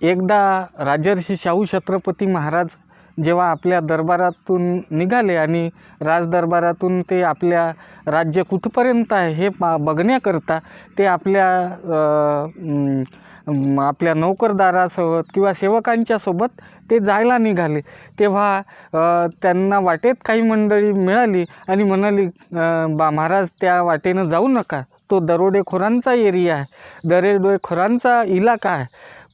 एकदा राजर्षी शाहू छत्रपती महाराज जेव्हा आपल्या दरबारातून निघाले आणि राजदरबारातून ते आपल्या राज्य कुठपर्यंत आहे हे पा बघण्याकरता ते आपल्या आपल्या नोकरदारासोबत किंवा सेवकांच्या सोबत ते जायला निघाले. तेव्हा त्यांना वाटेत काही मंडळी मिळाली आणि म्हणाली बा महाराज त्या वाटेनं जाऊ नका. तो दरोडेखोरांचा एरिया आहे. दरोडेखोरांचा इलाका आहे.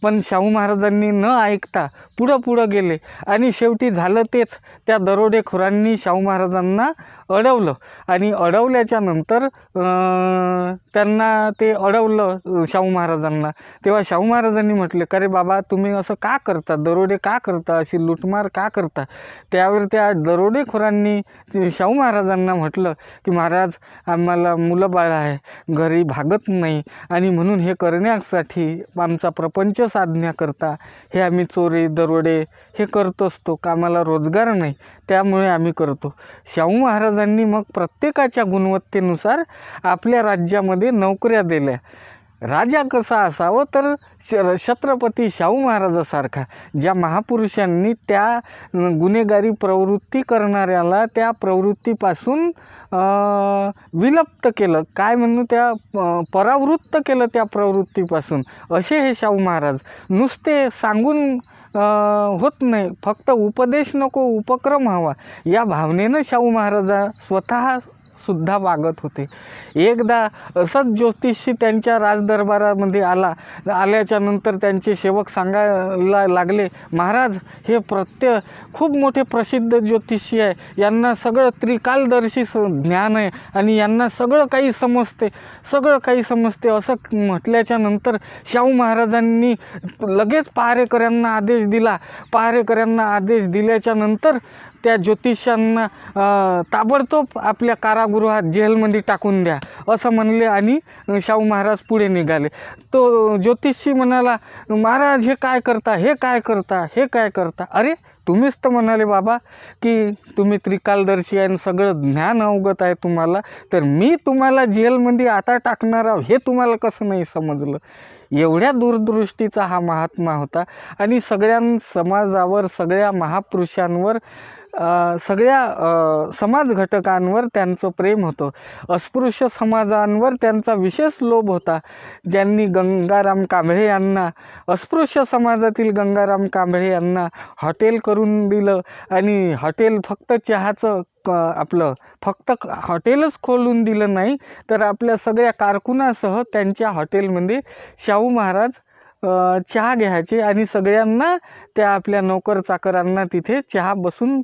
पण शाहू महाराजांनी न ऐकता पुढं पुढं गेले. आणि शेवटी झालं तेच. त्या दरोडेखोरांनी शाहू महाराजांना अडवलं. आणि अडवल्याच्या नंतर त्यांना ते अडवलं शाहू महाराजांना. तेव्हा शाहू महाराजांनी म्हटले का रे बाबा तुम्ही असं का करता? दरोडे का करता? अशी लुटमार का करता? त्यावर त्या दरोडेखोरांनी शाहू महाराजांना म्हटलं की महाराज आम्हाला मुलं बाळ आहे. घरी भागत नाही. आणि म्हणून हे करण्यासाठी आमचा प्रपंच साधण्याकरता हे आम्ही चोरी दरोडे हे करत असतो. कामाला रोजगार नाही त्यामुळे आम्ही करतो. शाहू महाराजांनी मग प्रत्येकाच्या गुणवत्तेनुसार आपल्या राज्यामध्ये नोकऱ्या दिल्या. राजा कसा असावं? तर श छत्रपती शाहू महाराजासारखा. ज्या महापुरुषांनी त्या गुन्हेगारी प्रवृत्ती करणाऱ्याला त्या प्रवृत्तीपासून विलप्त केलं. काय म्हणू त्या परावृत्त केलं त्या प्रवृत्तीपासून? असे हे शाहू महाराज. नुसते सांगून होत नाही. फक्त उपदेश नको उपक्रम हवा. या भावनेनं शाहू महाराजा स्वतः सुद्धा वागत होते. एकदा असंच ज्योतिषी त्यांच्या राजदरबारामध्ये आला. आल्याच्यानंतर त्यांचे सेवक सांगायला लागले महाराज हे प्रत्य खूप मोठे प्रसिद्ध ज्योतिषी आहे. यांना सगळं त्रिकालदर्शी स ज्ञान आहे आणि यांना सगळं काही समजते. सगळं काही समजते. असं म्हटल्याच्या नंतर शाहू महाराजांनी लगेच पहारेकऱ्यांना आदेश दिला. पहारेकऱ्यांना आदेश दिल्याच्या नंतर त्या ज्योतिषांना ताबडतोब आपल्या कारागृहात जेलमध्ये टाकून द्या असं म्हणले आणि शाहू महाराज पुढे निघाले. तो ज्योतिषी म्हणाला महाराज हे काय करता? हे काय करता? हे काय करता? अरे तुम्हीच तर म्हणाले बाबा की तुम्ही त्रिकालदर्शी आहे आणि सगळं ज्ञान अवगत आहे तुम्हाला तर मी तुम्हाला जेलमध्ये आता टाकणार आहो. हे तुम्हाला कसं नाही समजलं? एवढ्या दूरदृष्टीचा हा महात्मा होता आणि सगळ्या समाजावर सगळ्या महापुरुषांवर सगळ्या समाज घटकांवर त्यांचं प्रेम होतं. अस्पृश्य समाजांवर त्यांचा विशेष लोभ होता. ज्यांनी गंगाराम कांबळे यांना अस्पृश्य समाजातील गंगाराम कांबळे यांना हॉटेल करून दिलं आणि हॉटेल फक्त चहाचं क आपलं फक्त हॉटेलच खोलून दिलं नाही तर आपल्या सगळ्या कारकुनासह त्यांच्या हॉटेलमध्ये शाहू महाराज चहा घ्यायचे आणि सगळ्यांना त्या आपल्या नोकर चाकरांना तिथे चहा बसून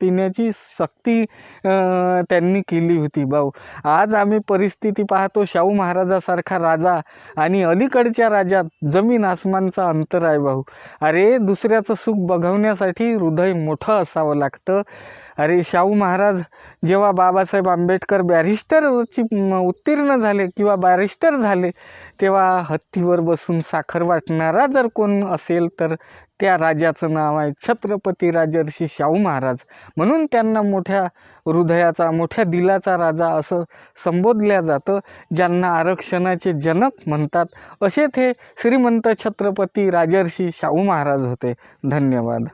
पिण्याची सक्ती त्यांनी केली होती. भाऊ आज आम्ही परिस्थिती पाहतो शाहू महाराजासारखा राजा आणि अलीकडच्या राजात जमीन आसमानचा अंतर आहे भाऊ. अरे दुसऱ्याचं सुख बघवण्यासाठी हृदय मोठं असावं लागतं. अरे शाहू महाराज जेव्हा बाबासाहेब आंबेडकर बॅरिस्टरची उत्तीर्ण झाले किंवा बॅरिस्टर झाले तेव्हा हत्तीवर बसून साखर वाटणारा जर कोण असेल तर त्या राजाचं नाव आहे छत्रपती राजर्षी शाहू महाराज. म्हणून त्यांना मोठ्या हृदयाचा मोठ्या दिलाचा राजा असं संबोधल्या जातं ज्यांना आरक्षणाचे जनक म्हणतात. असे ते श्रीमंत छत्रपती राजर्षी शाहू महाराज होते. धन्यवाद.